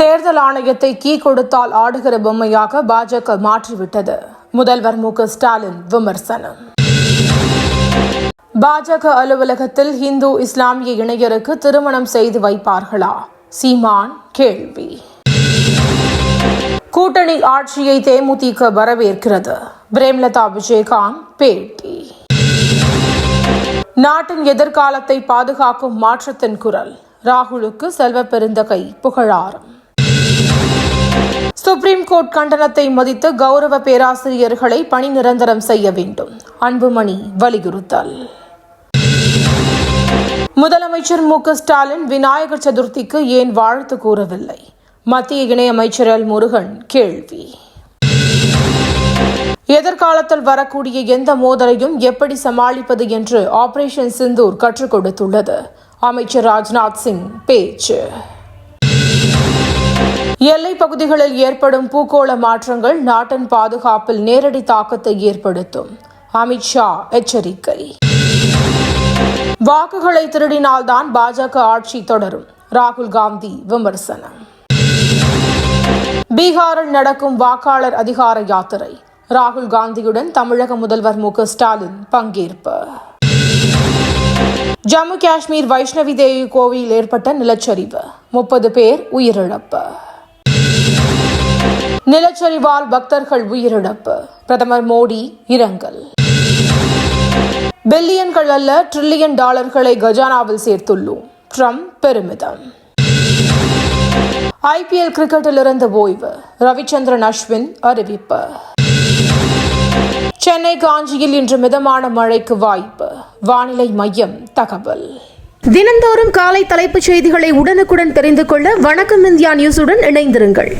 தேர்தல் ஆணையத்தை கீ கொடுத்தால் ஆடுகிற பொம்மையாக பாஜக மாற்றிவிட்டது. முதல்வர் மு ஸ்டாலின் விமர்சனம். பாஜக அலுவலகத்தில் இந்து இஸ்லாமிய இணையருக்கு திருமணம் செய்து வைப்பார்களா? சீமான் கேள்வி. கூட்டணி ஆட்சியை தேமுதிக வரவேற்கிறது. பிரேம்லதா விஜயகாந்த் பேட்டி. நாட்டின் எதிர்காலத்தை பாதுகாக்கும் மாற்றத்தின் குரல். ராகுலுக்கு செல்வ பெருந்தகை புகழாரம். சுப்ரீம் கோர்ட் கண்டனத்தை மதித்து கௌரவ பேராசிரியர்களை பணி நிரந்தரம் செய்ய வேண்டும். அன்புமணி வலியுறுத்தல். முதலமைச்சர் மு. ஸ்டாலின் விநாயகர் சதுர்த்திக்கு ஏன் வாழ்த்து கூறவில்லை? மத்திய இணையமைச்சர் எல். முருகன் கேள்வி. எதிர்காலத்தில் வரக்கூடிய எந்த மோதலையும் எப்படி சமாளிப்பது என்று ஆபரேஷன் சிந்தூர் கற்றுக் கொடுத்துள்ளது. அமைச்சர் ராஜ்நாத் சிங் பேச்சு. எல்லை பகுதிகளில் ஏற்படும் பூகோள மாற்றங்கள் நாட்டின் பாதுகாப்பில் நேரடி தாக்கத்தை ஏற்படுத்தும். அமித்ஷா எச்சரிக்கை. வாக்குகளை திருடினால்தான் பாஜக ஆட்சி தொடரும். ராகுல் காந்தி விமர்சனம். பீகாரில் நடக்கும் வாக்காளர் அதிகார யாத்திரை. ராகுல் காந்தியுடன் தமிழக முதல்வர் மு ஸ்டாலின் பங்கேற்பு. ஜம்மு காஷ்மீர் வைஷ்ணவி தேவி கோவில் ஏற்பட்ட நிலச்சரிவு. முப்பது பேர் உயிரிழப்பு. நிலச்சரிவால் பக்தர்கள் உயிரிழப்பு. பிரதமர் மோடி இரங்கல். பில்லியன்கள் அல்ல ட்ரில்லியன் டாலர்களை கஜானாவில் சேர்த்துள்ளோம். ட்ரம்ப் பெருமிதம். ஐபிஎல் கிரிக்கெட்டிலிருந்து ஓய்வு. ரவிச்சந்திரன் அஸ்வின் அறிவிப்பு. சென்னை காஞ்சியில் இன்று மிதமான மழைக்கு வாய்ப்பு. வானிலை மையம் தகவல். தினந்தோறும் காலை தலைப்புச் செய்திகளை உடனுக்குடன் தெரிந்து கொள்ள வணக்கம் இந்தியா நியூஸுடன் இணைந்திருங்கள்.